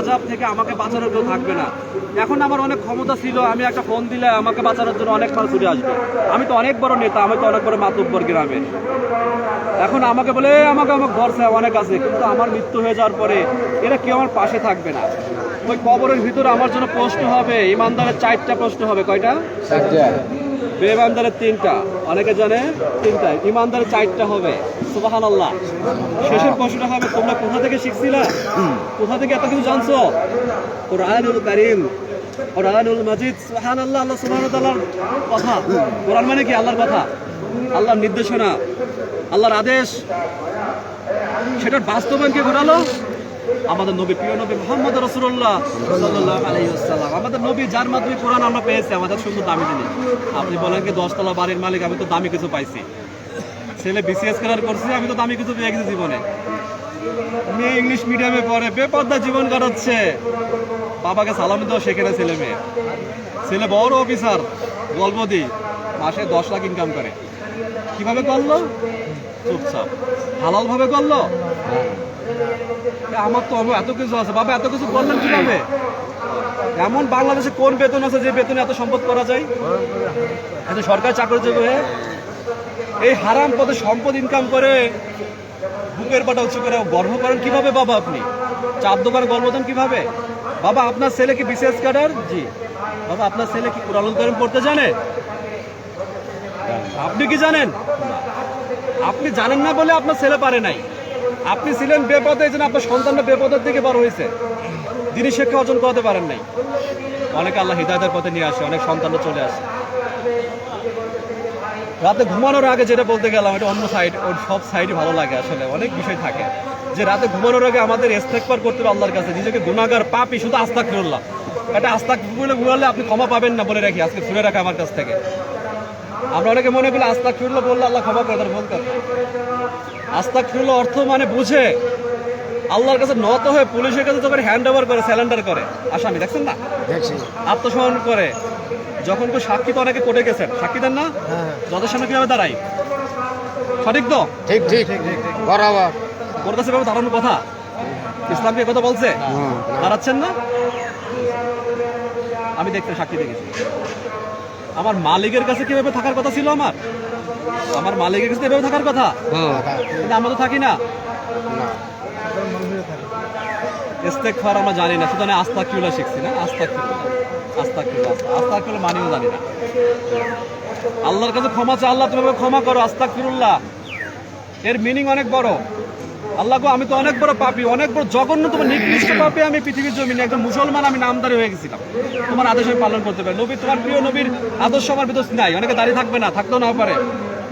আজাব থেকে আমাকে থাকবে না। এখন আমার অনেক ক্ষমতা ছিল, আমি একটা ফোন দিলে আমাকে বাঁচানোর জন্য অনেক আসবে। আমি তো অনেক বড় তো অনেক এখন আমাকে বলে আমাকে আমার ভরসা অনেক আছে, কিন্তু আমার মৃত্যু হয়ে যাওয়ার পরে এরা কেউ আমার পাশে থাকবে না। ওই কবরের ভিতরে আমার জন্য প্রশ্ন হবে, ইমানদারের চারটা প্রশ্ন হবে, কয়টা? বেঈমানদারের তিনটা। অনেকে জানে তিনটা ইমানদারের চারটা হবে। সুবাহান আল্লাহ শেষের প্রশ্নটা হবে তোমরা কোথা থেকে শিখছিলা? কোথা থেকে এত কিছু জানছো? কোরআনুল কারিম। কোরআনুল মাজিদ। সুবহান আল্লাহ আল্লাহ সুবহান আল্লাহর কথা। কোরআন মানে কি? আল্লাহর কথা। আল্লাহর নির্দেশনা। আল্লাহর আদেশ। সেটার বাস্তবায়ন কে ঘটালো? আমাদের নবী, প্রিয় নবী মোহাম্মদ রসুল্লাহ সাল্লাহ আমাদের নবী যার মাধ্যমে কোরআন আমরা পেয়েছি, আমাদের সুন্দর দামি জিনিস। আপনি বলেন কি, দশতলা বাড়ির মালিক, আমি তো দামি কিছু পাইছি। ছেলে বিসিএস করার করছে, আমি তো দামি কিছু পেয়ে গেছি জীবনে। মেয়ে ইংলিশ মিডিয়ামে পড়ে, বেপর্দা জীবন কাটাচ্ছে। বাবাকে সালাম দেওয়া সেখানে ছেলে মেয়ে। ছেলে বড় অফিসার, গল্প দি মাসে দশ লাখ ইনকাম করে। কীভাবে করল? চুপচাপ। হালাল ভাবে করল? আমার তো এত কিছু আছে। বাবা, এত কিছু করলেন কীভাবে? এমন বাংলাদেশে কোন বেতন আছে যে বেতনে এত সম্পদ করা যায়? এত সরকার চাকরিজীবী হয়ে এই হারাম পদে সম্পদ ইনকাম করে বুকের পাটা উঁচু করে গর্ব করেন কীভাবে বাবা আপনি? চার দোকান গর্ব দেন কীভাবে? বাবা, আপনার ছেলে কি বিশেষ ক্যাডার? জি। বাবা, আপনার ছেলে কি কুরালুল করিম পড়তে জানে? আপনি কি জানেন? আপনি জানেন না বলে আপনার ছেলে পারে নাই। আপনি ছিলেন বেপদে, এই জন্য আপনার সন্তানটা বেপদের দিকে বড় হয়েছে। তিনি শিক্ষা অর্জন করতে পারেন নাই। অনেক আল্লাহ হৃদায়তের পথে নিয়ে আসে, অনেক সন্তানরা চলে আসে। রাতে ঘুমানোর আগে যেটা বলতে গেলাম, এটা অন্য সাইড ওর সব সাইডই ভালো লাগে আসলে, অনেক বিষয় থাকে। যে রাতে ঘুমানোর আগে আমাদের ইস্তেকবার করতে হবে আল্লাহর কাছে, নিজেকে গুণাগার পাপি, শুধু আস্তাক ফিরুল্লাহ এটা আস্তাক বলে ঘুমালে আপনি ক্ষমা পাবেন না বলে রাখি, আজকে ফিরে রাখা আমার কাছ থেকে। আমরা অনেকে মনে করি আস্তাক ফিরুল্লাহ বললে আল্লাহ ক্ষমা করে তার বলতে আস্তাক ফিরুল্লাহ অর্থ মানে বুঝে। আল্লাহর কাছে নত হয়ে পুলিশের কাছে যখন হ্যান্ড ওভার করে স্যালেন্ডার করে। আসামি দেখছেন না? দেখছি। আত্মসমর্পণ করে। যখন কেউ সাক্ষী তো অনেকে কোর্টে গেছেন সাক্ষী দেন না? হ্যাঁ জজের সামনে কীভাবে দাঁড়াই? সঠিক তো? ঠিক ঠিক বরাবর। ওর কাছে এভাবে দাঁড়ানোর কথা। ইসলাম কি কথা বলছে? দাঁড়াচ্ছেন না? আমি দেখতে সাক্ষী দেখেছি। আমার মালিকের কাছে কীভাবে থাকার কথা ছিল আমার? আমার মালিকের কাছে এভাবে থাকার কথা? হুম কিন্তু আমরা তো থাকি না। ইস্তেকফার আমরা জানি না শুধু আস্তা কিউলা শিখছি না। আস্তা কিউলা আস্তা কিউলা আস্তা কিউলা মানিও জানি না। আল্লাহর কাছে ক্ষমা চাই আল্লাহ তুমি ক্ষমা করো আস্তা কিরুল্লাহ এর মিনিং অনেক বড়। আল্লাহ আমি তো অনেক বড় পাপি অনেক বড় জঘন্য তোমার নিকৃষ্ট পাপি আমি পৃথিবীর জমিনে। একজন মুসলমান আমি নামদারি হয়ে গেছিলাম। তোমার আদেশ আমি পালন করতে পারি। নবী তোমার প্রিয় নবীর আদর্শ আমার ভিতর নাই। অনেকে দাঁড়িয়ে থাকবে না থাকতেও না পারে।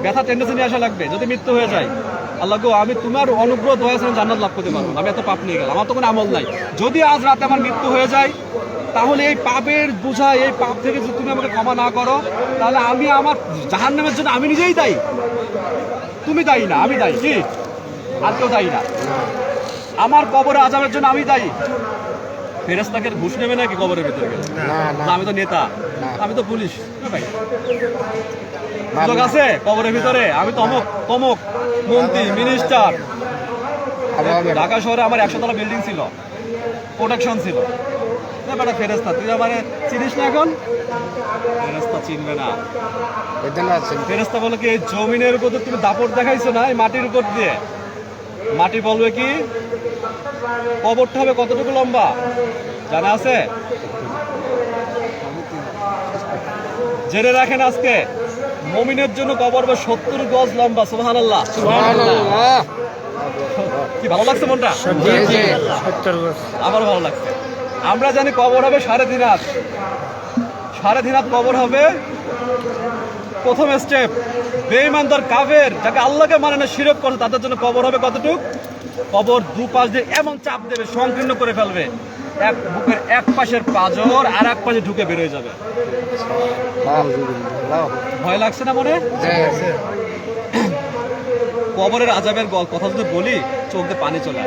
ব্যথা টেন্ডেন্সি নিয়ে আসা লাগবে যদি মৃত্যু হয়ে যায়। আল্লাহ গো আমি তোমার অনুগ্রহ দয়া জান্নাত লাভ করতে পারব আমি এত পাপ নিয়ে গেলাম আমার তো কোনো আমল নাই। যদি আজ রাতে আমার মৃত্যু হয়ে যায় তাহলে এই পাপের বোঝা এই পাপ থেকে যদি তুমি আমাকে ক্ষমা না করো তাহলে আমি আমার জাহান্নামের জন্য আমি নিজেই দায়ী। তুমি দায়ী না আমি দায়ী। কি? আর কেউ দায়ী না। আমার কবরে আজামের জন্য আমি দায়ী। ফেরেস্তাকে ঘুষ নেবে নাকি কবরের ভিতরে গেলে আমি তো নেতা। আমি তো পুলিশ। ভাই? না। আছে? কবরের ভিতরে। আমি তো অমক তমক মন্ত্রী মিনিস্টার ঢাকা শহরে আমার একশো তলা বিল্ডিং ছিল। প্রোটেকশন ছিল। না ফেরেস্তা তুই আমার চিনিস না এখন? ফেরেস্তা চিনবে না। ফেরেস্তা বলে কি এই জমিনের উপর তুমি দাপট দেখাইছো না এই মাটির উপর দিয়ে? মাটি বলবে কি কবরটা হবে কতটুকু লম্বা? জানা আছে? জেনে রাখেন আজকে। মমিনের জন্য কবর হবে সত্তর গজ লম্বা সুবাহ আল্লাহ। কি ভালো লাগছে মনটা। আমার ভালো লাগছে। আমরা জানি কবর হবে সাড়ে তিন হাত। সাড়ে তিন হাত কবর হবে। প্রথম স্টেপ বেঈমানদার কাফের যাকে আল্লাহকে মানে না শিরক করে তাদের জন্য কবর হবে কতটুক? কবর দু পাশ দিয়ে এমন চাপ দেবে সংকীর্ণ করে ফেলবে। এক বুকের এক পাশের পাজর আর এক পাশে ঢুকে বেরোয় যাবে। ভয় লাগছে না মনে? কবরের আজাবের কথা যদি বলি চোখ দিয়ে পানি চলে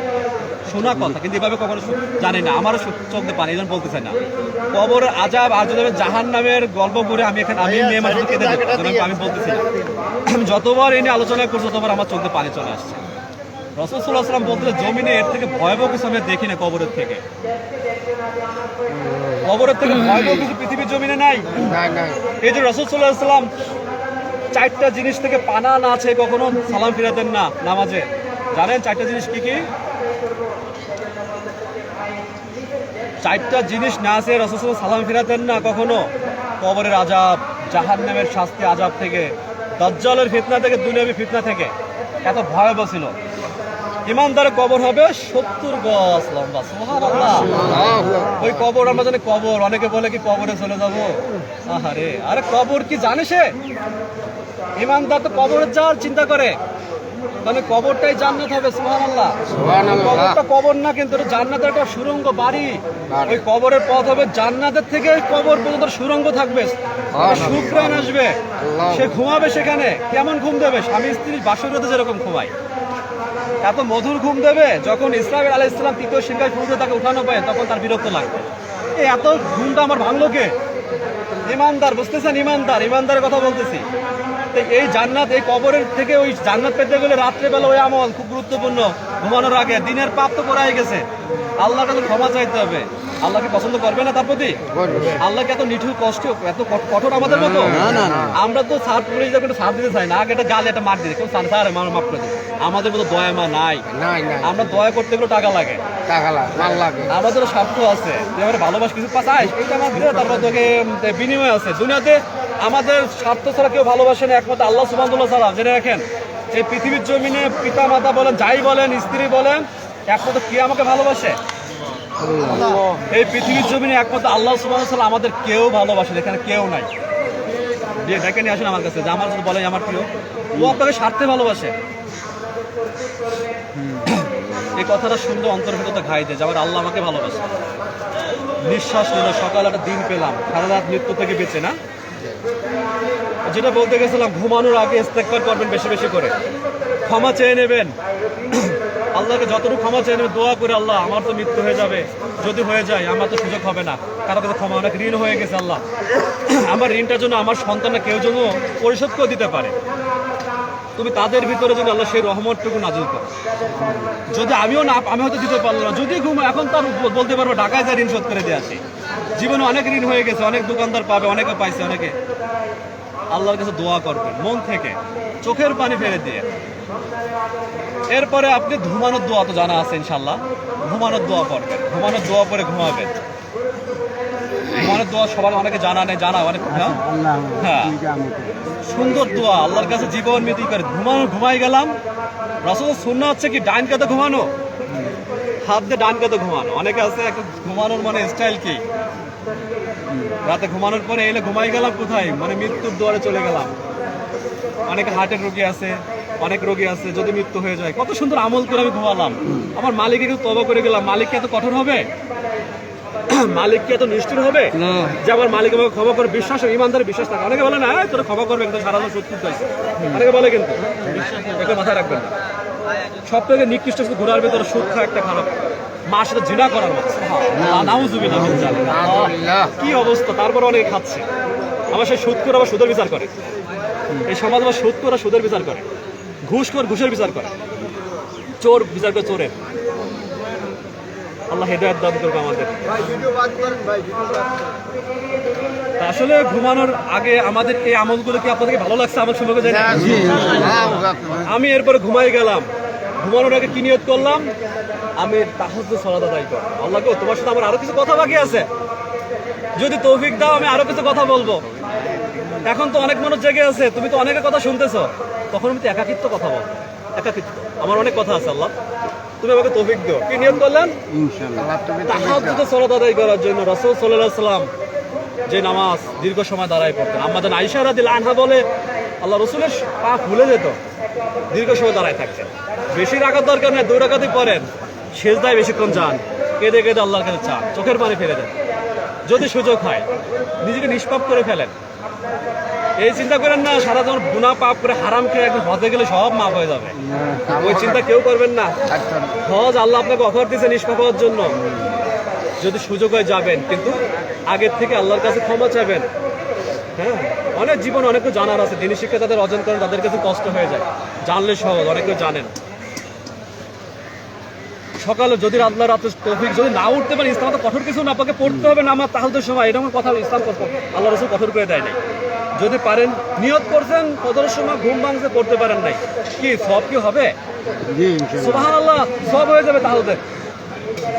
শোনা কথা কিন্তু এভাবে কখনো জানি না আমারও চোখ দিয়ে পানি এই বলতে চাই না। কবরের আজাব আর যদি জাহান নামের গল্প করে আমি এখানে আমি মেয়ে মানুষ কেঁদে আমি বলতেছি। না যতবার এনে আলোচনা করছি ততবার আমার চোখ দিয়ে পানি চলে আসছে। রসুল্লাহ সাল্লাম বলতে জমিনে এর থেকে ভয়াবহ কিছু আমি দেখি না কবরের থেকে। কবরের থেকে ভয়াবহ কিছু পৃথিবীর জমিনে নাই? এই যে রসুল্লাহ সাল্লাম চারটা জিনিস থেকে পানা না আছে কখনো সালাম ফিরাতেন না নামাজে। জানেন চারটা জিনিস কি কি? চারটা জিনিস না আছে রসুল সালাম ফিরাতেন না কখনো। কবরের আজাব জাহান্নামের শাস্তি আজাব থেকে দজ্জালের ফিতনা থেকে দুনিয়াবি ফিতনা থেকে। এত ভয়াবহ ছিল। ইমানদারের কবর হবে সত্তর গজ লম্বা ওই কবর আমরা জানি কবর অনেকে বলে কি কবরে চলে যাব। আহারে আরে কবর কি জানে সে? ইমানদার তো কবরের যাওয়ার চিন্তা করে। মানে কবরটাই জান্নাত হবে সুবহানাল্লাহ। কবরটা কবর না কিন্তু জান্নাতের একটা সুরঙ্গ বাড়ি। ওই কবরের পথ হবে জান্নাতের থেকে কবর পর্যন্ত সুরঙ্গ থাকবে। সুপ্রাণ আসবে। সে ঘুমাবে সেখানে। কেমন ঘুম দেবে? স্বামী স্ত্রী বাসরতে যেরকম ঘুমায়। এত মধুর ঘুম দেবে? যখন ইসলাম আলাহ ইসলাম তৃতীয় সিংহায় পুরুষে তাকে উঠানো পায়, তখন তার বিরক্ত লাগবে। এই এত ঘুমটা আমার ভাঙলো কে? ইমানদার, বুঝতেছেন? ইমানদার, ইমানদারের কথা বলতেছি। এই জান্নাত, এই কবরের থেকে ওই জান্নাত পেতে গেলে রাত্রেবেলা ওই আমল খুব গুরুত্বপূর্ণ। ঘুমানোর আগে। দিনের পাপ তো করাই গেছে। আল্লাহ কাছে ক্ষমা চাইতে হবে। আল্লাহকে পছন্দ করবে না তার প্রতি। আল্লাহকে এত নিঠুর কষ্ট এত কঠোর আমাদের মতো। আমরা তো সার পুলিশ যখন সার দিতে চাই না আগে একটা গালে একটা মার দিতে কেউ সার সার আমার মাফ করে আমাদের মতো দয়া মা নাই। আমরা দয়া করতে গেলে টাকা লাগে। টাকা লাগে মাল লাগে। স্বার্থ আছে। যে আমরা ভালোবাস কিছু পাচাই এইটা আমার তারপর তোকে বিনিময় আছে। দুনিয়াতে আমাদের স্বার্থ ছাড়া কেউ ভালোবাসে না একমাত্র আল্লাহ সুবাহ ছাড়া জেনে রাখেন এই পৃথিবীর জমিনে পিতা মাতা বলেন যাই বলেন স্ত্রী বলেন একমাত্র কে আমাকে ভালোবাসে? এই পৃথিবীর জমিনে একমাত্র আল্লাহ সুবাহ আমাদের কেউ ভালোবাসে এখানে কেউ নাই। দিয়ে নিয়ে আসেন আমার কাছে, যে আমার যদি বলেন আমার প্রিয়। ও আপনাকে স্বার্থে ভালোবাসে। এই কথাটা শুনলে অন্তর ভেতরটা ঘাই দেয়, যে আল্লাহ আমাকে ভালোবাসে। নিঃশ্বাস নিল, সকাল একটা দিন পেলাম, সারা রাত মৃত্যু থেকে বেঁচে, না? যেটা বলতে গেছিলাম, ঘুমানোর আগে ইস্তেকবার করবেন বেশি বেশি করে। ক্ষমা চেয়ে নেবেন। আল্লাহকে যতটুকু ক্ষমা নেবেন দোয়া করে আল্লাহ, আমার তো মৃত্যু হয়ে যাবে। যদি হয়ে যায়, আমার তো সুযোগ হবে না। কারও কাছে ক্ষমা, অনেক ঋণ হয়ে গেছে আল্লাহ। আমার ঋণটার জন্য আমার সন্তানরা কেউ যেন পরিশোধ করে দিতে পারে। তুমি তাদের ভিতরে যদি আল্লাহ সেই রহমতটুকু নাজিল করো। যদি আমিও না, আমি হয়তো দিতে পারলাম না। যদি ঘুম, এখন তার বলতে পারব, ঢাকায় যা ঋণ শোধ করে দিয়ে আসি। জীবনে অনেক ঋণ হয়ে গেছে, অনেক দোকানদার পাবে, অনেকে পাইছে, অনেকে। আল্লাহর কাছে দোয়া করবেন মন থেকে চোখের পানি ফেলে দিয়ে। এরপরে আপনি ঘুমানোর দোয়া তো জানা আছে ইনশাল্লাহ ঘুমানোর দোয়া পড়বেন ঘুমানোর দোয়া পরে ঘুমাবেন। ঘুমানোর দোয়া সবার অনেকে জানা নেই জানা অনেক হ্যাঁ? হ্যাঁ সুন্দর দোয়া আল্লাহর কাছে জীবন মিতি করে। ঘুমানো ঘুমাই গেলাম। রসদ শূন্য হচ্ছে কি ডাইন কাতে ঘুমানো? হাত দিয়ে ডান কাতে ঘুমানো। অনেকে আছে একটা ঘুমানোর মানে স্টাইল কি? রাতে ঘুমানোর পরে এলে ঘুমাই গেলাম কোথায়? মানে মৃত্যুর দুয়ারে চলে গেলাম। অনেক হার্টের রোগী আছে অনেক রোগী আছে যদি মৃত্যু হয়ে যায়। কত সুন্দর আমল করে আমি ঘুমালাম। আমার মালিক একটু তবা করে গেলাম। মালিক কি এত কঠোর হবে? মালিক কি এত নিষ্ঠুর হবে? যে আমার মালিক আমাকে ক্ষমা করে বিশ্বাস ইমানদার বিশ্বাস থাকে। অনেকে বলে না তোরা ক্ষমা করবে কিন্তু সারা জীবন সত্যি হয়েছে অনেকে বলে কিন্তু এটা মাথায় রাখবেন না। সব থেকে নিকৃষ্ট ঘোরার ভিতরে খাওয়া একটা খারাপ। মার সাথে জিনা করার কি অবস্থা? তারপর অনেকে খাচ্ছে। আমার সেই সুদ করে আবার সুদের বিচার করে। এই সমাজ আবার সুদ করে সুদের বিচার করে। ঘুষ করে ঘুষের বিচার করে। চোর বিচার করে চোরের। আল্লাহ হেদায়ত দান করবে আমাদের। আসলে ঘুমানোর আগে আমাদের এই আমলগুলো কি আপনাদেরকে ভালো লাগছে? আমার সম্পর্কে জানি আমি এরপরে ঘুমাই গেলাম। ঘুমানোর আগে কি নিয়ত করলাম? আমি তাহাজ্জুদ সালাত আদায় করব। আল্লাহ গো তোমার সাথে আমার আরও কিছু কথা বাকি আছে। যদি তৌফিক দাও আমি আরও কিছু কথা বলব। এখন তো অনেক মানুষ জেগে আছে তুমি তো অনেকের কথা শুনতেছো। তখন আমি তো একাকিত্ব কথা বলব। একাকিত্ব। আমার অনেক কথা আছে আল্লাহ। তুমি আমাকে তৌফিক দিও। কি নিয়ত করলেন? তাহাজ্জুদে সালাত আদায় করার জন্য রাসূল সাল্লাল্লাহু আলাইহি সাল্লাম যে নামাজ দীর্ঘ সময় দাঁড়ায় পড়তেন। আমাদের আয়েশা রাদিয়াল্লাহু আনহা বলে আল্লাহ রসুলের পা ফুলে যেত। দীর্ঘ সময় দাঁড়ায় থাকতেন। বেশি রাখার দরকার নেই দুই রাখাতেই পড়েন সেজদায় বেশিক্ষণ যান। কেঁদে কেঁদে আল্লাহর কাছে চান। চোখের পানি ফেলে দেন। যদি সুযোগ হয় নিজেকে নিষ্পাপ করে ফেলেন। এই চিন্তা করেন না সারা জীবন গুনাহ পাপ করে হারাম খেয়ে একদম হজে গেলে সব মাফ হয়ে যাবে। ওই চিন্তা কেউ করবেন না। হজ আল্লাহ আপনাকে অফার দিয়েছে নিষ্পাপ হওয়ার জন্য। যদি সুযোগ হয় যাবেন কিন্তু আগের থেকে আল্লাহর কাছে ক্ষমা চাবেন হ্যাঁ? অনেক জীবন অনেক জানার আছে। দিনী শিক্ষা তাদের অর্জন করেন তাদের কাছে কষ্ট হয়ে যায়। জানলে সহজ অনেক জানেন। সকালে যদি আল্লাহ রাতে তৌফিক যদি না উঠতে পারে ইসলাম তো কঠোর কিছু না আপনাকে পড়তে হবে না আমার তাহলে সময়। এরকম কথা ইসলাম আল্লাহ রসুল কঠোর করে দেয় নাই। যদি পারেন নিয়ত করছেন ফজরের সময় ঘুম ভাঙছে পড়তে পারেন নাই। কি সব কি হবে? জি আল্লাহ সব হয়ে যাবে তাহলে।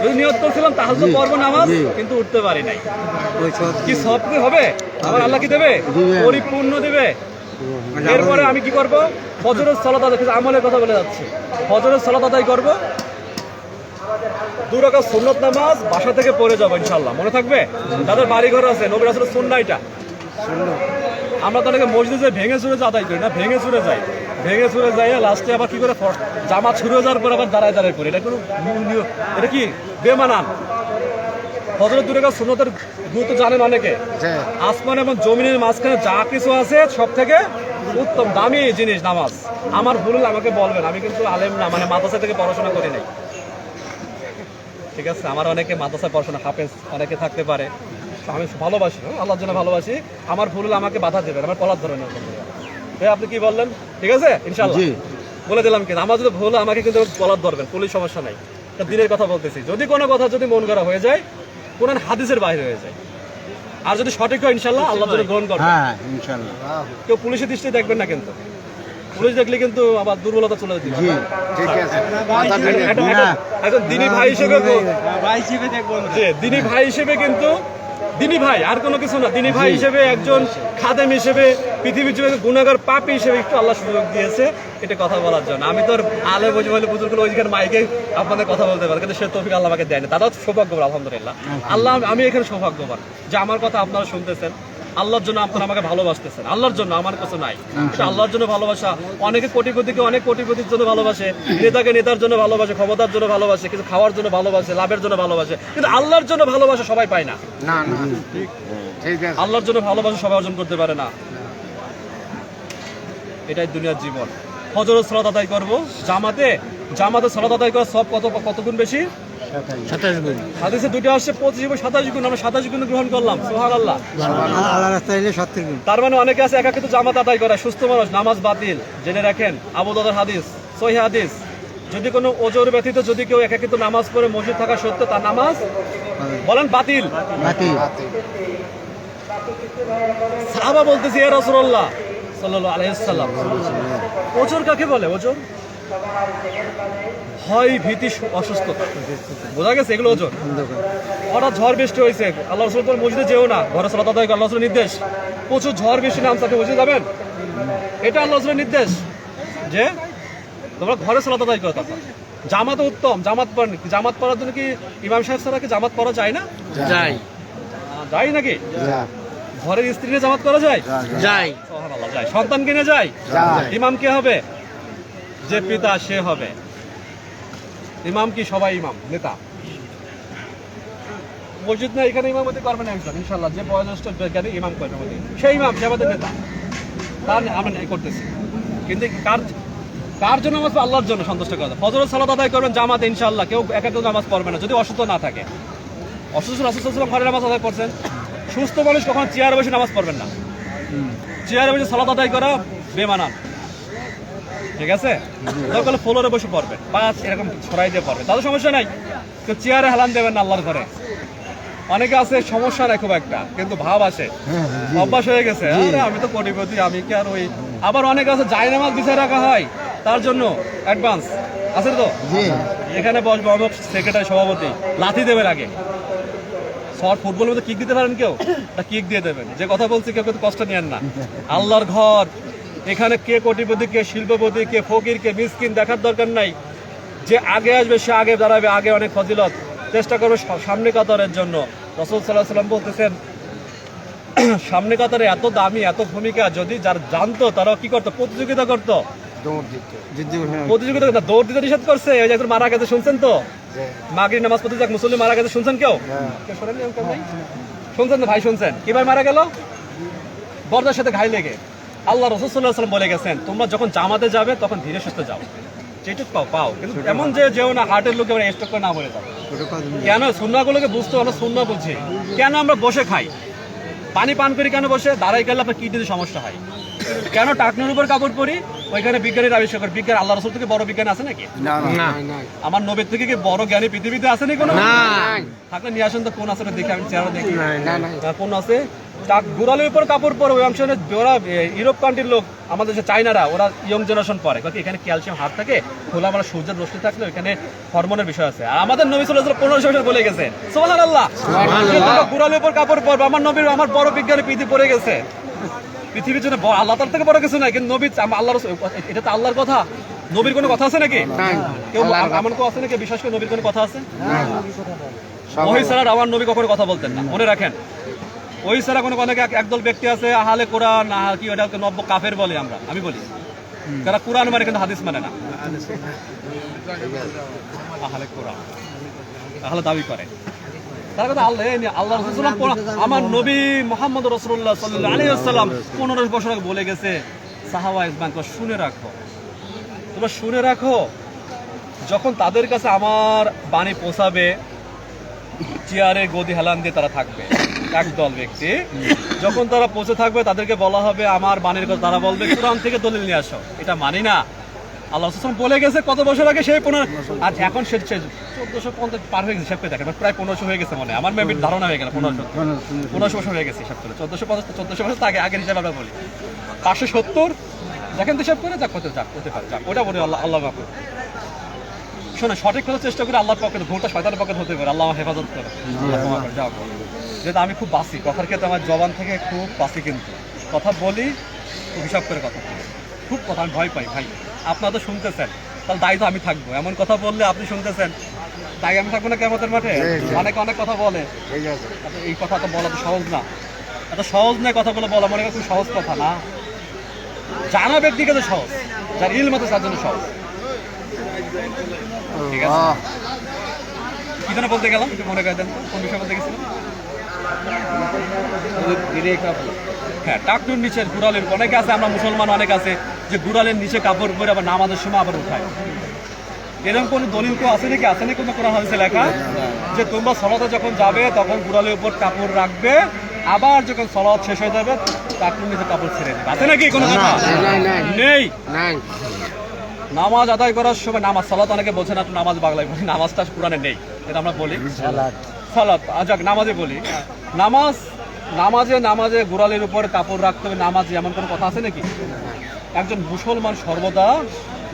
যদি নিয়ত করছিলাম তাহলে তো পড়ব নামাজ কিন্তু উঠতে পারি নাই। কি সব হবে? আমার আল্লাহ কি দেবে? পরিপূর্ণ দেবে। এরপরে আমি কি করব? ফজরের সালাত আদায় আমলের কথা বলে যাচ্ছি। ফজরের সালাত আদায় করব। দু রাকাত সুন্নত নামাজ বাসা থেকে পড়ে যাব ইনশাল্লাহ মনে থাকবে? তাদের বাড়ি ঘর আছে নবীর আসলে সুন্না এটা। আমরা তো অনেকে মসজিদে ভেঙে চুরে যা আদায় করি না ভেঙে চুরে যাই। ভেঙে চুরে যাই লাস্টে আবার কি করে জামা ছুড়ে যাওয়ার পর আবার দাঁড়ায় দাঁড়ায় করি। এটা কোনো এটা কি? বেমানান। হজরত দূরে সুন্নতের গুরুত্ব জানেন অনেকে। আসমান এবং জমিনের মাঝখানে যা কিছু আছে সব থেকে উত্তম দামি জিনিস নামাজ। আমার ভুল আমাকে বলবেন আমি কিন্তু আলেম না মানে মাদ্রাসা থেকে পড়াশোনা করি নাই। ঠিক আছে আমার অনেকে মাদ্রাসায় পড়াশোনা হাফেজ অনেকে থাকতে পারে। আমি ভালোবাসি হ্যাঁ, আল্লাহর জন্য ভালোবাসি। আমার ভুল আমাকে বাধা দেবেন আমার পলার ধরে নেবেন ভাই আপনি কি বললেন? ঠিক আছে? ইনশাল্লাহ জি। বলে দিলাম কিন্তু আমার যদি ভুল আমাকে কিন্তু পলার ধরবেন পুলিশ সমস্যা নাই। দিনের কথা বলতেছি। যদি কোনো কথা যদি মন করা হয়ে যায় কোরআন হাদিসের বাইরে হয়ে যায়। আর যদি সঠিক হয় ইনশাল্লাহ আল্লাহ জন্য গ্রহণ করবে। হ্যাঁ কেউ পুলিশের দৃষ্টি দেখবেন না কিন্তু। পুলিশ দেখলে কিন্তু আবার দুর্বলতা চলে দিবে জি। ঠিক আছে। কথা ঠিক আছে। একজন- দিনী ভাই হিসেবে ভাই হিসেবে দেখব। না। দিনী ভাই হিসেবে কিন্তু দিনী ভাই আর কোনো কিছু না। দিনী ভাই হিসেবে একজন খাদেম হিসেবে পৃথিবীর জন্য গুণাগার পাপি হিসেবে একটু আল্লাহ সুযোগ দিয়েছে এটা কথা বলার জন্য। আমি তোর আলে বুঝে বলে বুজুর্গ ওইখানে মাইকে আপনাদের কথা বলতে পারে কিন্তু সে তো আল্লাহ আমাকে দেয়নি। দাদা সৌভাগ্যবান আলহামদুলিল্লাহ। আল্লাহ আমি এখানে সৌভাগ্যবান যে আমার কথা আপনারা শুনতেছেন। আল্লাহর জন্য আপনারা আমাকে ভালোবাসতেছেন। আল্লাহর জন্য আমার কিছু নাই। আল্লাহর জন্য ভালোবাসা অনেকে কোটিপতিকে অনেক কোটিপতির জন্য ভালোবাসে নেতাকে নেতার জন্য ভালোবাসে ক্ষমতার জন্য ভালোবাসে কিছু খাওয়ার জন্য ভালোবাসে লাভের জন্য ভালোবাসে। কিন্তু আল্লাহর জন্য ভালোবাসা সবাই পায় না। আল্লাহর জন্য ভালোবাসা সবাই অর্জন করতে পারে না। এটাই দুনিয়ার জীবন। হজরত সালাত আদায় করব। জামাতে জামাতে সালাত আদায় করা সব কত কত গুণ বেশি? সাতাশ গুণ। হাদিসে দুটো আসছে পঁচিশ এবং সাতাশ গুণ আমরা সাতাশ গুণ গ্রহণ করলাম সোহান আল্লাহ আল্লাহ রাস্তা এলে সত্তর গুণ। তার মানে অনেকে আছে একাকিত জামাত আদায় করে সুস্থ মানুষ নামাজ বাতিল। জেনে রাখেন আবু দাদার হাদিস সহি হাদিস। যদি কোনো ওজোর ব্যতীত যদি কেউ একাকিত নামাজ পড়ে মসজিদ থাকা সত্ত্বেও তার নামাজ বলেন বাতিল। বাকি সাহাবা বলতেছি এ রসুল্লাহ সাল্লাল্লাহু আলাইহি সাল্লাম ওজোর কাকে বলে ওজোর? ভয় ভীতি অসুস্থতা। বোঝা গেছে এগুলো ওজোর হঠাৎ ঝড় বৃষ্টি হয়েছে। আল্লাহ রসুল তোর মসজিদে যেও না ঘরে সালাত আদায় আল্লাহ রসুলের নির্দেশ। প্রচুর ঝড় বৃষ্টি নামছে আপনি মসজিদে যাবেন? এটা আল্লাহ রসুলের নির্দেশ। যে তোমরা ঘরে সালাত আদায় করো। তখন জামাত উত্তম জামাত পড়েন জামাত পড়ার জন্য কি ইমাম সাহেব ছাড়া কি জামাত পড়া যায় না? যাই যায়। নাকি? ঘরের স্ত্রী নিয়ে জামাত করা যায়? যাই যায়। সন্তান কিনে যায়? যায়। ইমাম কে হবে? যে পিতা সে হবে। ইমাম কি? সবাই ইমাম, নেতা। মসজিদ না এখানে ইমামতি করবেন একজন ইনশাল্লাহ যে বয়োজ্যেষ্ঠ জ্ঞানী ইমাম করবে আমাদের। সেই ইমাম, সে আমাদের নেতা। তার আমরা ন্যায় করতেছি। কিন্তু কার কার জন্য নামাজ আল্লাহর জন্য সন্তুষ্ট করা। ফজর সালাদ আদায় করবেন জামাতে ইনশাল্লাহ কেউ একান্ত নামাজ পড়বে না, যদি অসুস্থ না থাকে। অসুস্থ রাসুসাল্লাম ঘরে নামাজ আদায় করছেন। সুস্থ মানুষ কখন চেয়ারে বসে নামাজ পড়বেন না। চেয়ারে বসে সালাত আদায় করা বেমানান। ঠিক আছে? দরকার ফ্লোরে বসে পড়বেন পাঁচ এরকম ছড়াই দিয়ে পড়বেন তাদের সমস্যা নাই। তো চেয়ারে হেলান দেবেন না আল্লাহর ঘরে। অনেকে আছে সমস্যা নাই খুব একটা কিন্তু ভাব আছে। অভ্যাস হয়ে গেছে। আরে আমি তো কোটিপতি আমি কি আর ওই আবার অনেক আছে জায়নামাজ বিছায় রাখা হয়। তার জন্য অ্যাডভান্স আছে তো? এখানে বসবো অমুক সেক্রেটারি সভাপতি। লাথি দেবেন আগে। শর্ট ফুটবলের মধ্যে কিক দিতে পারেন কেউ? তা কিক দিয়ে দেবেন। যে কথা বলছি কেউ কিন্তু কষ্ট নিয়েন না। আল্লাহর ঘর। এখানে কে কোটিপতি কে শিল্পপতি কে ফকির কে মিসকিন দেখার দরকার নাই। যে আগে আসবে সে আগে দাঁড়াবে আগে অনেক ফজিলত। চেষ্টা করবে সামনে কাতারের জন্য। রসুল সাল্লাহ সাল্লাম বলতেছেন সামনে কাতারে এত দামি এত ভূমিকা যদি যারা জানতো তারা কি করতো? প্রতিযোগিতা করতো। দৌড় দিতে। যুদ্ধ প্রতিযোগিতা দৌড় দিতে নিষেধ করছে। ওই একজন মারা গেছে শুনছেন তো? মাগরিব নামাজ পড়তে যাক মুসল্লি মারা গেছে শুনছেন কেউ? কেউ শোনেননি এরকম কেউ নেই? শুনছেন তো ভাই শুনছেন? কিবার মারা গেল? বর্দার সাথে ঘাই লেগে। আল্লাহ রসুল্লাহ সাল্লাম বলে গেছেন তোমরা যখন জামাতে যাবে তখন ধীরে সুস্থে যাও। যেটুক পাও পাও। কিন্তু এমন যে যেও না হার্টের লোকে এবার স্টক করে না বলে যাও কেন? সুন্নাগুলোকে বুঝতে আমরা শূন্য বুঝি কেন আমরা বসে খাই? পানি পান করি কেন বসে? দাঁড়াই গেলে আপনার কিডনিতে সমস্যা হয়। কেন টাকনুর উপর কাপড় পরি? ওইখানে বিজ্ঞানীর আবিষ্কার বিজ্ঞান আল্লাহ রসুল থেকে বড় বিজ্ঞান আছে নাকি? না না আমার নবীর থেকে কি বড় জ্ঞানী পৃথিবীতে আছে নাকি কোনো? থাকলে নিয়ে আসেন তো কোন আছে দেখি আমি চেহারা দেখি। কোন আছে? গুড়ালের উপর কাপড় পরে ওই অংশে ওরা ইউরোপ কান্ট্রির লোক আমাদের যে চাইনারা ওরা ইয়ং জেনারেশন পরে। কারণ এখানে ক্যালসিয়াম হার থাকে খোলা মানে সূর্যের রশ্মি থাকলে ওখানে হরমোনের বিষয় আছে। আর আমাদের নবী আলাইহি পনেরোশো বছর বলে গেছে সোহান আল্লাহ গুড়ালের উপর কাপড় পরবে। আমার নবীর আমার বড় বিজ্ঞানী পৃথিবী পড়ে গেছে। পৃথিবীর জন্য আল্লাহ তার থেকে বড় কিছু নাই। কিন্তু নবী আল্লাহর এটা তো আল্লাহর কথা। নবীর কোনো কথা আছে নাকি? কেউ এমন কেউ আছে নাকি? বিশ্বাস করে নবীর কোনো কথা আছে? ওই ছাড়া আমার নবী কখনো কথা বলতেন না। মনে রাখেন। ওই ছাড়া কোনো অনেক একদল ব্যক্তি আছে? আহালে কোরআন আহা কি ওটা নব্য কাফের বলে আমরা আমি বলি। তারা কোরআন মানে কিন্তু হাদিস মানে না। আহালে কোরআন। আহলে দাবি করে। তার কথা আল্লাহ আল্লাহ রসুল্লাম আমার নবী মোহাম্মদ রসুল্লাহ সাল্লাহ আলী আসসালাম পনেরো বছর আগে বলে গেছে সাহাবা ইসমান শুনে রাখো। তোমরা শুনে রাখো যখন তাদের কাছে আমার বাণী পৌঁছাবে চেয়ারে গদি হেলান দিয়ে তারা থাকবে। একদল ব্যক্তি যখন তারা পৌঁছে থাকবে তাদেরকে বলা হবে আমার বাণীর কথা তারা বলবে। কোরআন থেকে দলিল নিয়ে আসো। এটা মানি না। আল্লাহ বলে গেছে কত বছর আগে? সেই পনেরো আর এখন সে চোদ্দশো পঞ্চাশ পার হয়ে গেছে হিসাব করে দেখেন। প্রায় পনেরোশো হয়ে গেছে মনে আমার মেবির ধারণা হয়ে গেল পনেরোশো। পনেরোশো বছর হয়ে গেছে হিসাব করে। চোদ্দশো পঞ্চাশ চোদ্দশো বছর আগে আগের হিসাবে আমরা বলি। পাঁচশো সত্তর? দেখেন তো হিসাব করে যাক হতে যাক হতে পারে যাক ওটা বলি আল্লাহ আল্লাহ করুন। শোনো সঠিক কথা চেষ্টা করে আল্লাহর পক্ষে ভুলটা শয়তানের পক্ষে হতে পারে। আল্লাহ হেফাজত করে, যাও। যেহেতু আমি খুব বাসি। কথার ক্ষেত্রে আমার জবান থেকে খুব বাসি কিন্তু। কথা বলি হিসাব করে কথা বলি। খুব কথা আমি ভয় পাই ভাই। আপনারা তো শুনতেছেন। তাহলে দায়ী তো আমি থাকব। এমন কথা বললে আপনি শুনতেছেন। তাই আমি থাকব না কেমতের মাঠে? অনেক অনেক কথা বলে। আচ্ছা, এই কথা তো বলা তো সহজ না। এত সহজ নয় কথাগুলো বলা মনে খুব সহজ কথা না? জানা ব্যক্তিকে তো সহজ। যার ইল মতো তার জন্য সহজ। ঠিক আছে। কি যেন বলতে গেলাম একটু মনে করে দেন। কোন বিষয় বলতে গেছিলাম হ্যাঁ টাকটুর নিচে গুড়ালের অনেকে আছে আমরা মুসলমান অনেক আছে যে গুড়ালের নিচে কাপড় পরে আবার নামাজের সময় আবার উঠায়। এরকম কোনো দলিল তো আছে নাকি? আছে নাকি কোনো কোরআন হাদিসে লেখা? যে তোমরা সলাতে যখন যাবে তখন গুড়ালের উপর কাপড় রাখবে আবার যখন সলাৎ শেষ হয়ে যাবে টাকটুর নিচে কাপড় ছেড়ে দেবে। আছে নাকি কোনো কথা? নেই? নামাজ আদায় করার সময় নামাজ সালাত অনেকে বলছে না নামাজ বাংলায় বলি নামাজটা কোরআনে নেই। এটা আমরা বলি। সালাত আ, যাক নামাজে বলি। নামাজ নামাজে নামাজে গোড়ালের উপর কাপড় রাখতে হবে নামাজে এমন কোনো কথা আছে নাকি? একজন মুসলমান সর্বদা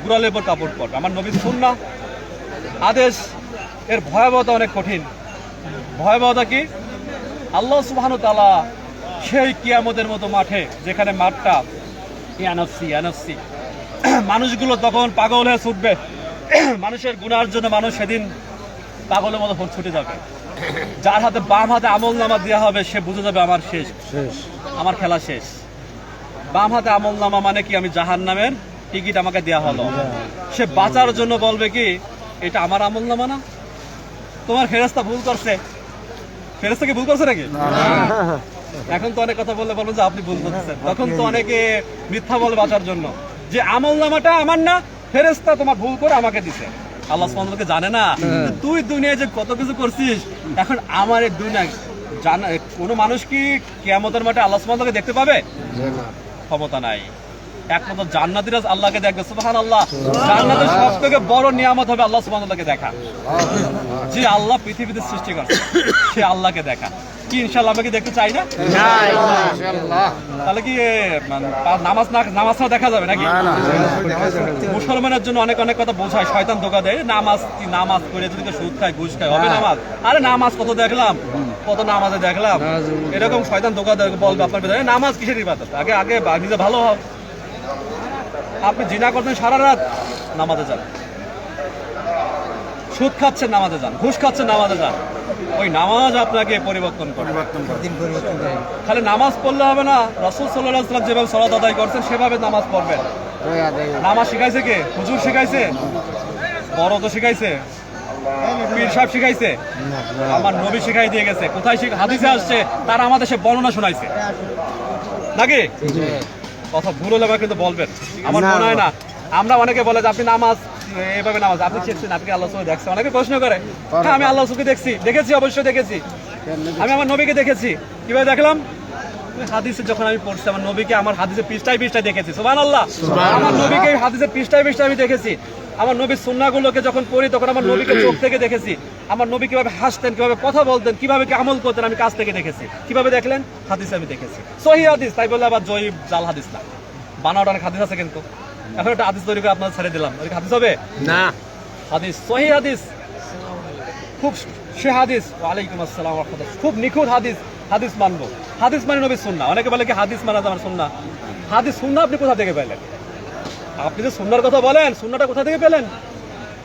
গোড়ালের উপর কাপড় পরবে। আমার নবী সুন্না আদেশ এর ভয়াবহতা অনেক কঠিন। ভয়াবহতা কি? আল্লাহ সুবহান তালা সেই কিয়ামতের মতো মাঠে যেখানে মাঠটা ইয়ানফসি ইয়ানফসি মানুষগুলো তখন পাগল হয়ে ছুটবে। মানুষের গুনার জন্য মানুষ সেদিন পাগলের মতো ছুটে যাবে। যার হাতে বাম হাতে আমল নামা দেওয়া হবে সে বুঝে যাবে আমার শেষ। আমার খেলা শেষ। বাম হাতে আমল নামা মানে কি? আমি জাহান নামের টিকিট আমাকে দেওয়া হলো। সে বাঁচার জন্য বলবে কি এটা আমার আমল নামা না? তোমার ফেরেস্তা ভুল করছে। ফেরেস্তা কি ভুল করছে নাকি? এখন তো অনেক কথা বললে বলব যে আপনি ভুল করতেছেন তখন তো অনেকে মিথ্যা বলে বাঁচার জন্য। যে আমল নামাটা আমার না ফেরেস্তা তোমার ভুল করে আমাকে দিছে। আল্লাহ জানে না তুই দুনিয়ায় যে কত কিছু করছিস এখন আমার এই দুনিয়ায় জানা কোনো মানুষ কি কেয়ামতের মাঠে আল্লাহ সুবহানাহুকে দেখতে পাবে? ক্ষমতা নাই। একমাত্র জান্নাতিরা আল্লাহকে দেখবে সুবহান আল্লাহ জান্নাতের সব থেকে বড় নিয়ামত হবে আল্লাহ সুবহানাহুকে দেখা। যে আল্লাহ পৃথিবীতে সৃষ্টি করে সে আল্লাহকে দেখা। কি ইনশাআল্লাহ আমাকে দেখতে চাই না? তাহলে কি নামাজ না নামাজ ছাড়া দেখা যাবে নাকি? মুসলমানের জন্য অনেক অনেক কথা বোঝায় শয়তান ধোকা দেয়। নামাজ কি নামাজ করে যদি সুদ খায় ঘুষ খায় হবে নামাজ? আরে নামাজ কত দেখলাম? কত নামাজে দেখলাম? এরকম শয়তান ধোকা দেয় বলবে আপনার ভিতরে "এ, নামাজ কিসের ইবাদত? আগে আগে নিজে ভালো হও। আপনি জিনা করছেন সারা রাত নামাজে যান। সুদ খাচ্ছেন নামাজে যান। ঘুষ খাচ্ছেন নামাজে যান। ওই নামাজ আপনাকে পরিবর্তন করে। খালি নামাজ পড়লে হবে না রসুল সাল্লাহ সাল্লাম যেভাবে সলাত আদায় করছেন সেভাবে নামাজ পড়বেন নামাজ শিখাইছে কে? হুজুর শিখাইছে? বড় তো শিখাইছে? পীর সাহেব শিখাইছে? আমার নবী শিখাই দিয়ে গেছে। কোথায় হাদিসে আসছে তারা আমাদের সে বর্ণনা শোনাইছে। নাকি? কথা ভুল হলে কিন্তু বলবেন। আমার মনে হয় না। আমরা অনেকে বলে যে আপনি নামাজ এভাবে নামাজ আপনি শিখছেন আপনি আল্লাহ দেখছেন? অনেকে প্রশ্ন করে হ্যাঁ আমি আল্লাহ দেখছি। দেখেছি অবশ্যই দেখেছি। আমি আমার নবীকে দেখেছি। কীভাবে দেখলাম? হাদিসে যখন আমি পড়ছি আমার নবীকে আমার হাদিসে পৃষ্ঠায় পৃষ্ঠায় দেখেছি। সুবান আল্লাহ আমার নবীকে হাদিসে পৃষ্ঠায় পৃষ্ঠায় আমি দেখেছি। আমার নবীর সুন্নাগুলোকে যখন পড়ি তখন আমার নবীকে চোখ থেকে দেখেছি। আমার নবী কীভাবে হাসতেন কীভাবে কথা বলতেন কীভাবে কি আমল করতেন আমি কাছ থেকে দেখেছি। কীভাবে দেখলেন? হাদিসে আমি দেখেছি। সহি হাদিস তাই বলে আবার জয়ীব জাল হাদিস না। বানাওটা অনেক হাদিস আছে কিন্তু। এখন একটা হাদিস তৈরি করে আপনার ছেড়ে দিলাম। ওই হাদিস হবে? না। হাদিস সহি হাদিস। খুব সে হাদিস। ওয়ালাইকুম আসসালাম ওয়া রাহমাতুল্লাহ। খুব নিখুঁত হাদিস। হাদিস মানবো। হাদিস মানে নবীর সুন্নাহ। অনেকে বলে কি হাদিস মানা আমার সুন্নাহ? হাদিস সুন্নাহ আপনি কোথা থেকে পেলেন? আপনি যে সুন্নার কথা বলেন সুন্নাটা কোথা থেকে পেলেন?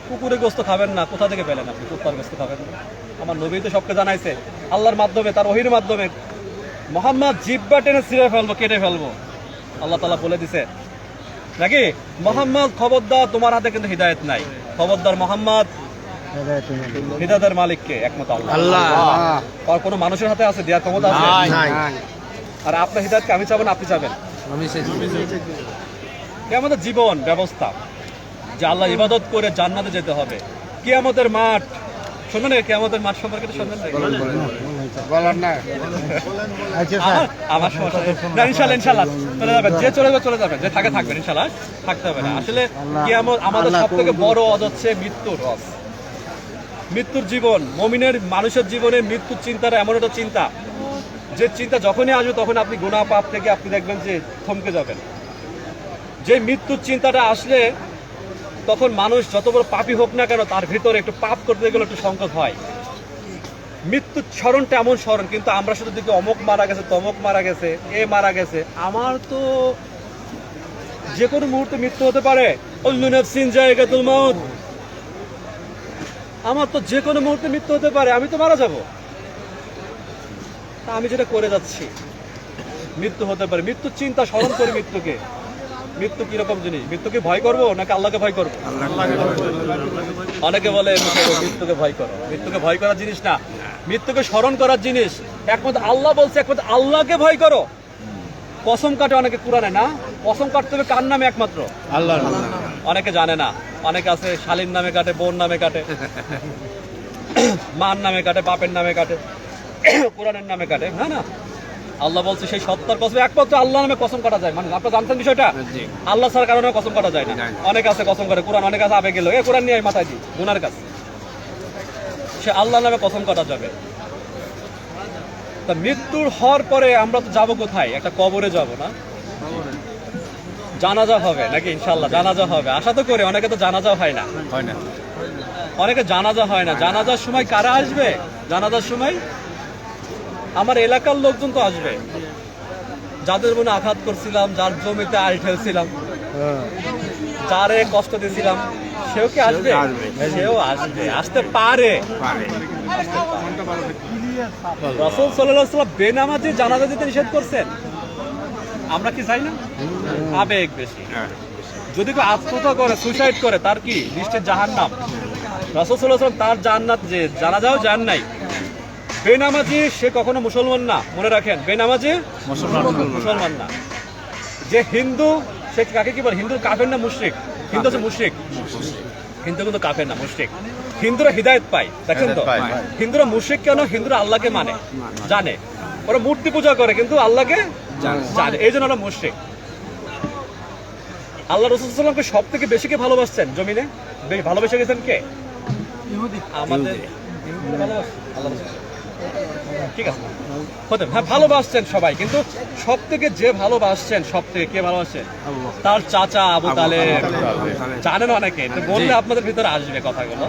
কুকুরে গোস্ত খাবেন না। কোথা থেকে পেলেন আপনি? কুত্তার গোস্ত খাবেন না। আমার নবী তো সবকে জানাইছে আল্লাহর মাধ্যমে তার ওহির মাধ্যমে। মোহাম্মদ জিব্বা টেনে ছিঁড়ে ফেলব কেটে ফেলব। আল্লাহ তালা বলে দিছে নাকি? মোহাম্মদ খবরদার তোমার হাতে কিন্তু হৃদায়ত নাই। খবরদার মোহাম্মদ হৃদায়তের মালিককে একমত আল্লাহ। আল্লাহ। আর কোনো মানুষের হাতে আছে? দেওয়ার ক্ষমতা আছে? আর আপনার হৃদায়তকে আমি চাবেন আপনি চাবেন? আমি আমাদের জীবন ব্যবস্থা। যে আল্লাহ ইবাদত করে জান্নাতে যেতে হবে। কিয়ামতের মাঠ শুনবেন কিয়ামতের মাঠ সম্পর্কে শুনবেন না? বলার না। আচ্ছা আমার আমার সমস্যা। না ইনশাল্লাহ ইনশাল্লাহ। চলে যাবেন। যে চলে যাবে চলে যাবেন। যে থাকে থাকবেন ইনশাল্লাহ। থাকতে হবে না। আসলে কিয়ামত আমাদের সব থেকে বড় অদ হচ্ছে মৃত্যুর রস মৃত্যুর জীবন মমিনের মানুষের জীবনে মৃত্যুর চিন্তাটা এমন একটা চিন্তা। যে চিন্তা যখনই আসবে তখন আপনি গুণা পাপ থেকে আপনি দেখবেন যে থমকে যাবেন। যে মৃত্যুর চিন্তাটা আসলে তখন মানুষ যত বড় পাপই হোক না কেন তার ভিতরে একটু পাপ করতে গেলে একটু সংকট হয়। মৃত্যুর স্মরণটা এমন স্মরণ কিন্তু আমরা শুধু দেখি অমুক মারা গেছে তমক মারা গেছে এ মারা গেছে। আমার তো যে কোনো মুহূর্তে মৃত্যু হতে পারে। অল্লু জায়গাতুল মাউত। আমার তো যে কোনো মুহূর্তে মৃত্যু হতে পারে আমি তো মারা যাব। তা আমি যেটা করে যাচ্ছি মৃত্যু হতে পারে। মৃত্যুর চিন্তা স্মরণ করি মৃত্যুকে। মৃত্যু কীরকম জিনিস? মৃত্যুকে ভয় করব নাকি আল্লাহকে ভয় করব। অনেকে বলে মৃত্যুকে ভয় করো। মৃত্যুকে ভয় করার জিনিস না। মৃত্যুকে স্মরণ করার জিনিস। একমাত্র আল্লাহ বলছে একমাত্র আল্লাহকে ভয় করো। কসম কাটে অনেকে কোরআনে না? কসম কাটতে হবে কার নামে একমাত্র? আল্লাহ অনেকে জানে না। অনেকে আছে শালীর নামে কাটে বোন নামে কাটে। মার নামে কাটে বাপের নামে কাটে। কোরআনের নামে কাটে হ্যাঁ না? আল্লাহ বলছে সেই সত্তার কসম একমাত্র আল্লাহ নামে কসম কাটা যায়। মানে আপনারা জানতেন বিষয়টা? আল্লাহ ছাড়া কারণে কসম কাটা যায় না। অনেক আছে কসম করে কোরআন অনেক আছে আবেগে গেল এ কোরআন নিয়ে মাথায় দিই গুনার কাছে সে আল্লাহ নামে কথম কাটা যাবে। তা মৃত্যুর হওয়ার পরে আমরা তো যাব কোথায়? একটা কবরে যাব না? জানাজা হবে নাকি ইনশাল্লাহ জানাজা হবে। আশা তো করে অনেকে তো জানাজা হয় না। হয় না। অনেকে জানাজা হয় না। জানাজার সময় কারা আসবে? জানাজার সময় আমার এলাকার লোকজন তো আসবে। যাদের মনে আঘাত করছিলাম যার জমিতে আল ঠেলছিলাম যারে কষ্ট দিয়েছিলাম সেও কি আসবে? সেও আসবে। আসতে পারে। রসুল সাল্লাহ বেনামাজি জানাজা দিতে নিষেধ করছেন। আমরা কি চাই না? আবেগ বেশি। যদি কেউ আত্মহত্যা করে সুইসাইড করে তার কি? নিশ্চিত জাহান নাম রসুল সাল্লাহ তার জান্নাত যে জানাজাও জান নাই। বেনামাজি সে কখনো মুসলমান না। মনে রাখেন বেনামাজি মুসলমান না। যে হিন্দু সে কাকে কি বলে? হিন্দু কাফের না মুশরিক? হিন্দু হচ্ছে মুশরিক। হিন্দু কিন্তু কাফের না মুশ্রিক। হিন্দুরা হৃদায়ত পায় দেখেন তো। হিন্দুরা মুশ্রিক কেন? হিন্দুরা আল্লাহকে মানে জানে। ওরা মূর্তি পূজা করে কিন্তু আল্লাহকে জানে। এই জন্য ওরা মুশ্রিক। আল্লাহ রসুলামকে সব থেকে বেশি কে ভালোবাসছেন? জমিনে? বেশ ভালোবেসে গেছেন কে? আমাদের ভালোবাসছেন আল্লাহ। ঠিক আছে? হতে হ্যাঁ ভালোবাসছেন সবাই কিন্তু সব থেকে যে ভালোবাসছেন সব থেকে কে ভালোবাসেন তার চাচা আবু তালেব। জানেন অনেকে বললে আপনাদের ভিতরে আসবে কথাগুলো।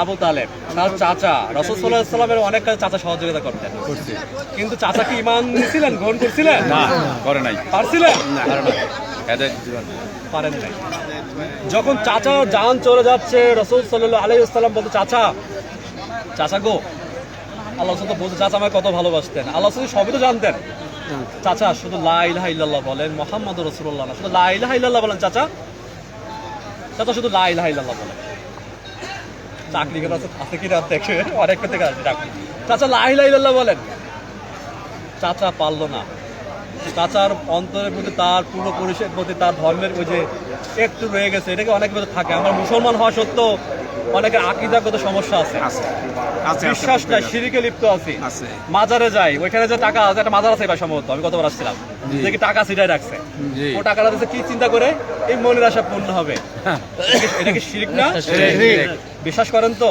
আবু তালেব তার চাচা রসদ সাল্লামের অনেক কাজে চাচা সহযোগিতা করতেন। কিন্তু চাচা কি ইমান নিছিলেন গ্রহণ করছিলেন? না করে নাই। পারছিলেন? পারেন নাই। যখন চাচা জান চলে যাচ্ছে রসুল সাল্লাহ আলাইসাল্লাম বলতে চাচা চাচা গো আল্লাহ তো বলতে চাচা আমাকে কত ভালোবাসতেন। আল্লাহ সবই তো জানতেন। চাচা, শুধু লাইলাহা ইল্লাল্লাহ বলেন মোহাম্মদ রসুল্লাহ না, শুধু লাইলাহা ইল্লাল্লাহ বলেন চাচা। চাচা, শুধু লাইলাহা ইল্লাল্লাহ বলেন। চাকরি কেন আছে কি না দেখে অনেক থেকে আসবে চাচা লাইলাহা ইল্লাল্লাহ বলেন। চাচা পারল না। চাচার অন্তরের প্রতি তার পূর্বপুরুষের প্রতি তার ধর্মের ওই যে একটু রয়ে গেছে, এটাকে অনেক ভেতর থাকে। আমরা মুসলমান হওয়া সত্ত্বেও অনেকের আকিদাগত সমস্যা আছে। আছে আছে বিশ্বাস নাই সিঁড়িকে লিপ্ত আছে। মাজারে যাই ওইখানে যে টাকা আছে একটা মাজার আছে এবার সম্ভবত আমি কতবার আসছিলাম। দেখি টাকা সিটাই রাখছে। ও টাকাটা দিচ্ছে কি চিন্তা করে? এই মনের আশা পূর্ণ হবে। এটা কি শিরিক না? বিশ্বাস করেন তো?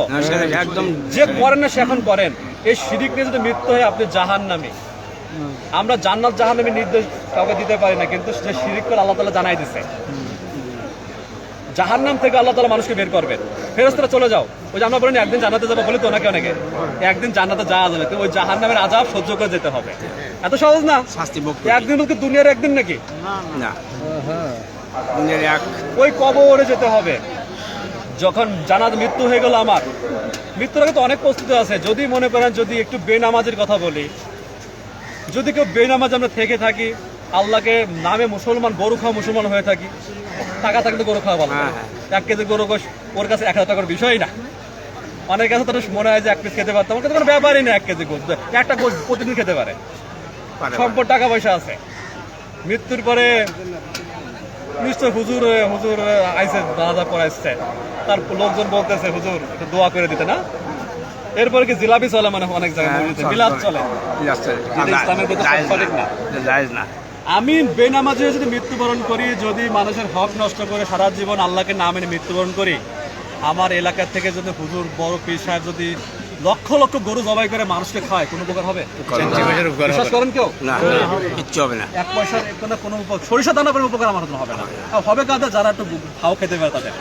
একদম। যে করেন না সে এখন করেন। এই শিরিক নিয়ে যদি মৃত্যু হয় আপনি জাহান নামে আমরা জান্নাত জাহান নামে নির্দেশ কাউকে দিতে পারি না কিন্তু যে শিরিক করে আল্লাহ তালা জানাই দিছে। জাহান নাম থেকে আল্লাহ তালা মানুষকে বের করবেন। ফেরস্তরা চলে যাও। ওই যে আমরা বলেন একদিন জান্নাতে যাব বলে তো নাকি অনেকে। একদিন জান্নাতে যাওয়া যাবে। কিন্তু ওই জাহান নামের আজাব সহ্য করে যেতে হবে। এত সহজ না? শাস্তি একদিন বলতে দুনিয়ার একদিন নাকি? না। দুনিয়ার এক। ওই কবরে যেতে হবে। যখন জানাত মৃত্যু হয়ে গেল আমার। মৃত্যুর আগে তো অনেক প্রস্তুতি আছে। যদি মনে করেন যদি একটু বেনামাজের কথা বলি। যদি কেউ বেনামাজ আমরা থেকে থাকি আল্লাহকে নামে মুসলমান গরু খাওয়া মুসলমান হয়ে থাকি। টাকা থাকলে গরু খাওয়া ভালো হ্যাঁ, এক কেজি গরু গোশ ওর কাছে এক হাজার টাকার বিষয় না। অনেক কাছে তো মনে হয় যে এক পিস খেতে পারতাম ওর কাছে কোনো ব্যাপারই না এক কেজি গোস একটা গোশ প্রতিদিন খেতে পারে। পারে সম্পদ টাকা পয়সা আছে। মৃত্যুর পরে নিশ্চয় হুজুর হুজুর আইসে জানাজা পড়াইছে তার লোকজন বলতেছে হুজুর একটু দোয়া করে দিতে না? এরপরে কি জিলাপি চলে মানে অনেক জায়গায় মসজিদে, বিলাত চলে। ইসলামের। না। আমি বেনামাজে যদি মৃত্যুবরণ করি যদি মানুষের হক নষ্ট করে সারা জীবন আল্লাহকে না মেনে মৃত্যুবরণ করি আমার এলাকার থেকে যদি হুজুর বড় পীর সাহেব যদি লক্ষ লক্ষ গরু জবাই করে মানুষকে খায় কোনো উপকার হবে? বিশ্বাস করেন কেউ? না কিচ্ছু হবে না। এক পয়সার কোনো কোনো উপ- সরিষা দানা করে উপকার আমার জন্য হবে না। হবে। কাদের? যারা একটু খাও খেতে পারে তাদের।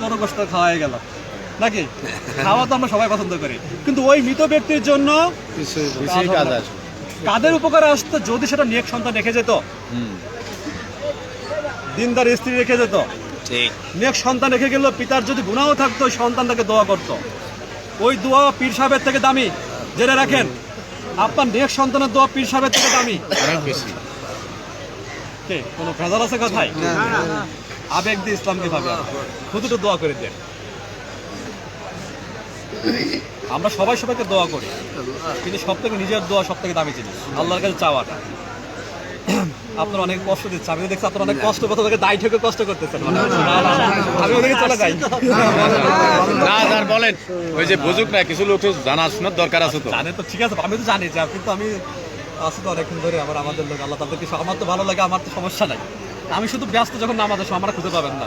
কোনো কষ্ট খাওয়াই গেল। নাকি? খাওয়া তো আমরা সবাই পছন্দ করি। কিন্তু ওই মৃত ব্যক্তির জন্য কাদের উপকারে আসতো যদি সেটা নিয়ে সন্তান রেখে যেত? দিনদার স্ত্রী রেখে যেত? নেক সন্তান রেখে গেল পিতার যদি গুণাও থাকতো ওই সন্তানটাকে দোয়া করত। ওই দোয়া পীর সাহেবের থেকে দামি। জেনে রাখেন আপনার নেক সন্তানের দোয়া পীর সাহেবের থেকে দামি। কে কোনো ভেজাল আছে কথাই আবেগ দিয়ে ইসলামকে ভাবে শুধু দোয়া করে দেন। আমরা সবাই সবাইকে দোয়া করি। কিন্তু সব থেকে নিজের দোয়া সব থেকে দামি জিনিস। আল্লাহর কাছে চাওয়াটা। আপনার অনেক কষ্ট দিচ্ছে আমি দেখছি আপনার অনেক কষ্ট কথা থেকে দায় থেকে কষ্ট করতেছেন। আমি ওদিকে চলে যাই। না স্যার বলেন। ওই যে বুঝুক না কিছু লোক জানা শোনার দরকার আছে তো। জানে তো ঠিক আছে আমি তো জানি যে কিন্তু আমি আছি তো অনেকক্ষণ ধরে আবার আমাদের লোক আল্লাহ তাদেরকে আমার তো ভালো লাগে আমার তো সমস্যা নাই। আমি শুধু ব্যস্ত যখন নামাজ আসো আমার খুঁজে পাবেন না।